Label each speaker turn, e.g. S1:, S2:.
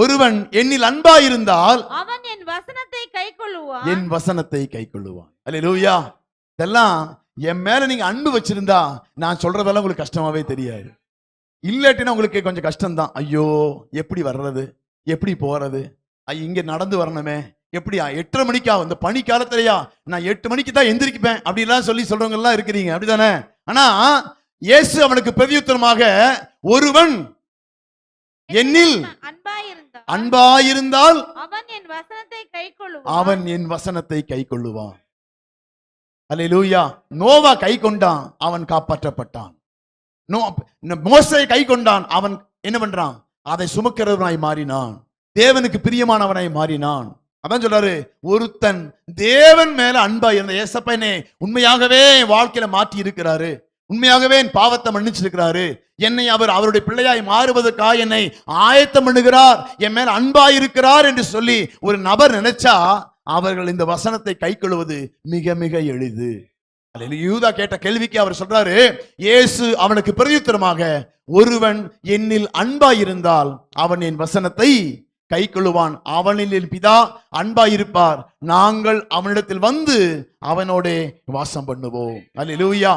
S1: ஒருவன் என்னில் அன்பாயிருந்தால்
S2: அவன் என் வசனத்தை கைக்கொள்ளுவான்.
S1: என் வசனத்தை கைக்கொள்ளுவான். அல்லேலூயா இதெல்லாம் என் மேல நீங்க அன்பு வச்சிருந்தா நான் சொல்றதெல்லாம் உங்களுக்கு கஷ்டமாவே தெரியாது. இல்லாட்டினா உங்களுக்கு கொஞ்சம் கஷ்டம்தான். ஐயோ எப்படி வர்றது? எப்படி போறது? இங்க நடந்து வரணுமே. எப்படியா? எட்டரை மணிக்கா? இந்த பனி காலத்திலயா நான் எட்டு மணிக்கு தான் எந்திரிப்பேன். அப்படிலாம் சொல்லி சொல்றவங்க எல்லாம் இருக்கிறீங்க. அப்படிதானே? ஆனா இயேசு அவனுக்கு பிரதியுத்தரமாக ஒருவன் என்னில்
S2: அன்பாயிருந்தான்
S1: அன்பாயிருந்தால்
S2: அவன் என் வசனத்தை கைக்கொள்ளுவான்.
S1: அவன் என் வசனத்தை கை கொள்ளுவான் அல்லேலூயா நோவா கை கொண்டான் அவன் காப்பாற்றப்பட்டான். நோ மோசை கை கொண்டான் அவன் என்ன பண்றான்? அதை சுமக்கிறவனாய் மாறினான். தேவனுக்கு பிரியமானவனாய் மாறினான். அதான் சொல்றாரு ஒருத்தன் தேவன் மேல அன்பா இருந்த ஏசப்பனே உண்மையாகவே வாழ்க்கையில மாற்றி இருக்கிறாரு. உண்மையாகவே என் பாவத்தை மன்னிச்சிருக்கிறாரு. என்னை அவர் அவருடைய பிள்ளையாய் மாறுவதற்காக என்னை ஆயத்தம் பண்ணுகிறார். என் மேல் அன்பாய் இருக்கிறார் என்று சொல்லி ஒரு நபர் நினைச்சா அவர்கள் இந்த வசனத்தை கைக்கொள்வது மிக மிக எளிது. யூதா கேட்ட கேள்விக்கு அவர் சொல்றாரு இயேசு அவனுக்கு பிரதித்திரமாக ஒருவன் என்னில் அன்பாயிருந்தால் அவன் என் வசனத்தை கைக்கொள்ளுவான் அவனில் என் பிதா அன்பாயிருப்பார் நாங்கள் அவனிடத்தில் வந்து அவனோடே வாசம் பண்ணுவோம். அல்லேலூயா.